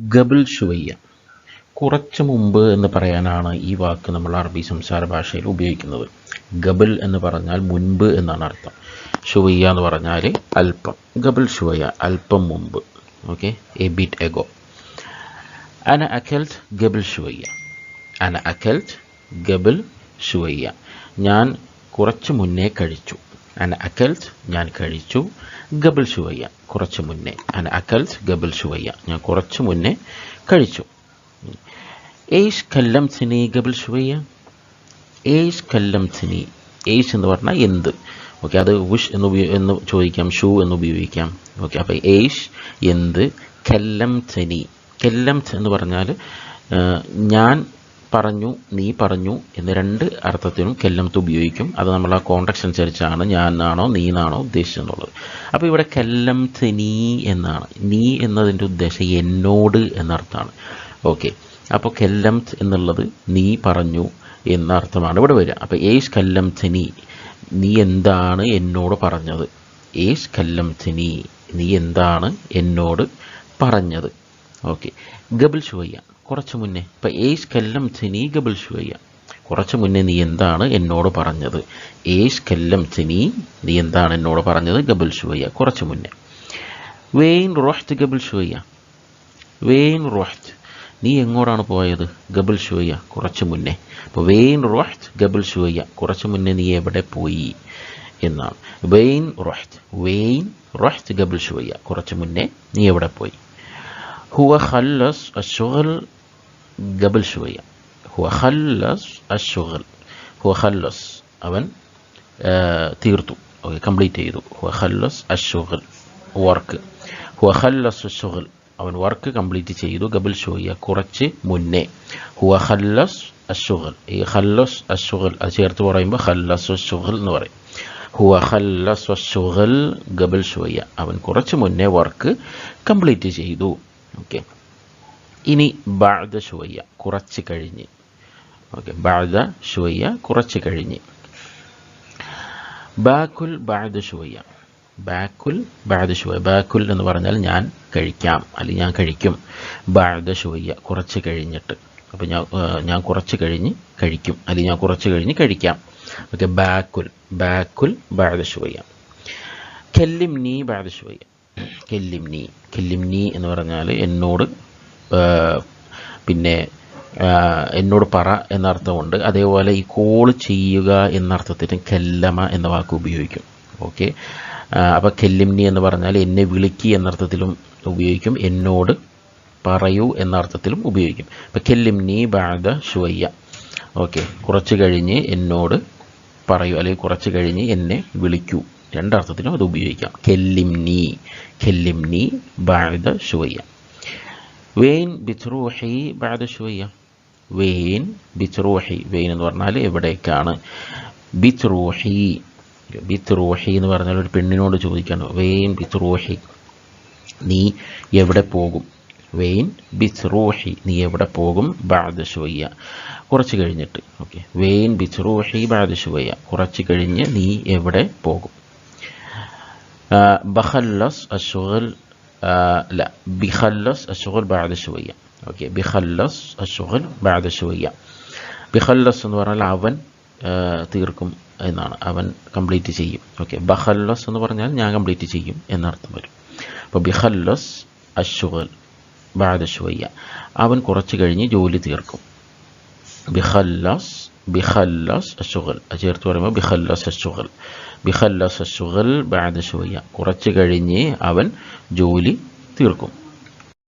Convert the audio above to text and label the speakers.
Speaker 1: ഗബിൾ ഷുവയ്യ കുറച്ച് മുമ്പ് എന്ന് പറയാനാണ് ഈ വാക്ക് നമ്മൾ അറബി സംസാര ഭാഷയിൽ ഉപയോഗിക്കുന്നത്. ഗബിൾ എന്ന് പറഞ്ഞാൽ മുൻപ് എന്നാണ് അർത്ഥം. ഷുവയ്യ എന്ന് പറഞ്ഞാൽ അല്പം. ഗബിൾ ഷുവയ്യ അല്പം മുമ്പ്. ഓക്കെ എ ബിറ്റ് എഗോ അന അഖൽത്ത് ഗബിൾ ഷുവയ്യ അന അഖൽത്ത് ഗബിൾ ഷുവയ്യ ഞാൻ കുറച്ച് മുന്നേ കഴിച്ചു. അന അക്കൽത്ത് ഞാൻ കഴിച്ചു. ഗബിൾ ഷുവയ്യ. കുറച്ച് മുന്നേ. അന അക്കൽത്ത് ഗബിൾ ഷുവയ്യ. ഞാൻ കുറച്ച് മുന്നേ കഴിച്ചു. ഏഷ് കല്ലം സിനി ഗബിൾ ഷുവയ്യ? ഏഷ് കല്ലം സിനി. ഏഷ് എന്ന് പറഞ്ഞാൽ എന്ത്? ഓക്കെ അത് വിഷ് എന്ന് എന്ന് ചോദിക്കാം ഷൂ എന്ന് ഉപയോഗിക്കാം. ഓക്കെ അപ്പോൾ ഏഷ് എന്ത്? കല്ലം സനി. കല്ലം എന്ന് പറഞ്ഞാൽ ഞാൻ പറഞ്ഞു നീ പറഞ്ഞു എന്ന് രണ്ട് അർത്ഥത്തിനും കെല്ലംത്ത് ഉപയോഗിക്കും. അത് നമ്മൾ ആ കോണ്ടക്സ്റ്റ് അനുസരിച്ചാണ് ഞാൻ എന്നാണോ നീ എന്നാണോ ഉദ്ദേശിച്ചെന്നുള്ളത്. അപ്പോൾ ഇവിടെ കെല്ലംത്ത് നീ എന്നാണ്. നീ എന്നതിന്റെ ഉദ്ദേശം എന്നോട് എന്നർത്ഥമാണ്. ഓക്കെ. അപ്പോൾ കെല്ലംത്ത് എന്നുള്ളത് നീ പറഞ്ഞു എന്ന അർത്ഥമാണ് ഇവിടെ വരിക. അപ്പോൾ ഏഷ് കല്ലംത്ത് നീ. നീ എന്താണ് എന്നോട് പറഞ്ഞത്? ഏഷ് കല്ലംത്ത് നീ. നീ എന്താണ് എന്നോട് പറഞ്ഞത്? ഓക്കെ. ഗബിൾ ഷുവയ്യ. കുറച്ച് മുന്നേ. ഇപ്പൊ ഏഷ് കല്ലം ചെനീ ഗബിൾ ഷുവയ്യ. കുറച്ച് മുന്നേ നീ എന്താണ് എന്നോട് പറഞ്ഞത്? ഏഷ് കല്ലം ചെനീ നീ എന്താണ് എന്നോട് പറഞ്ഞത്? ഗബിൾ ഷുവയ്യ. കുറച്ച് മുന്നേ. വെയിൻ റോഹ്റ്റ് ഗബിൾ ഷുവയ്യ. വെയിൻ റോഹ്റ്റ് നീ എങ്ങോട്ടാണ് പോയത്? ഗബിൾ ഷുവയ്യ. കുറച്ച് മുന്നേ. അപ്പോൾ വെയിൻ റോഹ്റ്റ് ഗബിൾ ഷുവയ്യ. കുറച്ച് മുന്നേ നീ എവിടെ പോയി? എന്നാണ്. വെയിൻ റൊഹ്റ്റ് വെയിൻ റൊഹ്റ്റ് ഗബിൾ ഷുവയ്യ. കുറച്ച് മുന്നേ നീ എവിടെ പോയി? ഹുവ ഖല്ലസ് അഷുഗൽ قبل شوية هو خلص الشغل هو خلص അവൻ തീർത്തു ഓക്കെ കംപ്ലീറ്റ് ചെയ്തു ഹുവ ഖല്ലസ് അഷുഗൽ വർക്ക് ഹുവ ഖല്ലസ് അഷുഗൽ അവൻ വർക്ക് കംപ്ലീറ്റ് ചെയ്തു ഗബിൽ ഷോയ്യ കുറച്ച് മുന്നേ ഹുവ ഖല്ലസ് അഷുഗൽ ഈ ഖല്ലസ് അഷുഗൽ അത് ചേർത്ത് പറയുമ്പോൾ ഖല്ലസ് അഷുഗൽ എന്ന് പറയും ഹുവ ഖല്ലസ് അഷുഗൽ ഗബിൽ ഷോയ്യ അവൻ കുറച്ച് മുന്നേ വർക്ക് കംപ്ലീറ്റ് ചെയ്തു ഓക്കെ ഇനി ബാഴ്ദ ഷുവയ്യ കുറച്ച് കഴിഞ്ഞ്. ഓക്കെ ബാഴ്ദ ഷുവയ്യ കുറച്ച് കഴിഞ്ഞ്. ബാക്കുൽ ബാഴ്ദ ഷുവയ്യ ബാക്കുൽ ബാഴ്ദ ഷുവയ്യ ബാക്കുൽ എന്ന് പറഞ്ഞാൽ ഞാൻ കഴിക്കാം അല്ലെങ്കിൽ ഞാൻ കഴിക്കും. ബാഴ്ദ ഷുവയ്യ കുറച്ച് കഴിഞ്ഞിട്ട്. അപ്പോൾ ഞാൻ ഞാൻ കുറച്ച് കഴിഞ്ഞ് കഴിക്കും അല്ലെങ്കിൽ ഞാൻ കുറച്ച് കഴിഞ്ഞ് കഴിക്കാം. ഓക്കെ ബാക്കുൽ ബാക്കുൽ ബാഴ്ദ ഷുവയ്യ കെല്ലിം നീ ബാഴ്ദ ഷുവയ്യ കെല്ലിം നീ എന്ന് പറഞ്ഞാൽ എന്നോട് പിന്നെ എന്നോട് പറ എന്നർത്ഥമുണ്ട്. അതേപോലെ ഈ കോൾ ചെയ്യുക എന്നർത്ഥത്തിന് കെല്ലമ എന്ന വാക്ക് ഉപയോഗിക്കും. ഓക്കെ അപ്പോൾ കെല്ലിംനി എന്ന് പറഞ്ഞാൽ എന്നെ വിളിക്കി എന്നർത്ഥത്തിലും ഉപയോഗിക്കും. എന്നോട് പറയൂ എന്നർത്ഥത്തിലും ഉപയോഗിക്കും. അപ്പോൾ കെല്ലിംനി ബാഗ ഷുവയ്യ ഓക്കെ കുറച്ച് കഴിഞ്ഞ് എന്നോട് പറയൂ. അല്ലെങ്കിൽ കുറച്ച് കഴിഞ്ഞ് എന്നെ വിളിക്കൂ. രണ്ടർത്ഥത്തിനും അത് ഉപയോഗിക്കാം. കെല്ലിംനി കെല്ലിംനി ബാഗ ഷുവയ്യ വെയിൻ ബിത്രൂഹി ബാദ ഷുയ്യ വെയിൻ ബിത്രൂഹി വെയിൻ എന്ന് പറഞ്ഞാൽ എവിടേക്കാണ്? ബിത്രൂഹി ബിത്രൂഹി എന്ന് പറഞ്ഞാൽ ഒരു പെണ്ണിനോട് ചോദിക്കാണ്. വെയിൻ ബിത്രൂഹി നീ എവിടെ പോകും? വെയിൻ ബിത്രൂഹി നീ എവിടെ പോകും? ബാദ് ഷുവയ്യ. കുറച്ച് കഴിഞ്ഞിട്ട് ഓക്കെ. വെയിൻ ബിത്രൂഹി ബാദ് ഷുവയ്യ. കുറച്ച് കഴിഞ്ഞ് നീ എവിടെ പോകും? ബഹല്ലസ് അശ്വൽ آه لا بيخلص الشغل بعد شوية اوكي بيخلص الشغل بعد شوية بيخلص എന്ന് പറഞ്ഞാൽ അവൻ തീർക്കും എന്നാണ് അവൻ കംപ്ലീറ്റ് ചെയ്യും ഓക്കെ ബഖല്ലസ് എന്ന് പറഞ്ഞാൽ ഞാൻ കംപ്ലീറ്റ് ചെയ്യും എന്നർത്ഥം വരും അപ്പോൾ ബിഖല്ലസ് അഷുഗൽ ബാദ ഷുവയ്യ അവൻ കുറച്ച് കഴിഞ്ഞ് ജോലി തീർക്കും ബിഖല്ലസ് ബിഖല്ലസ് അഷുഗൽ ചേർത്ത് പറയുമ്പോൾ ബിഖല്ലസ് അഷുഗൽ ബിഖല്ലസ് അഷുഗൽ ബാദ ഷുവയ്യ കുറച്ച് കഴിഞ്ഞ് അവൻ ജോലി തീർക്കും.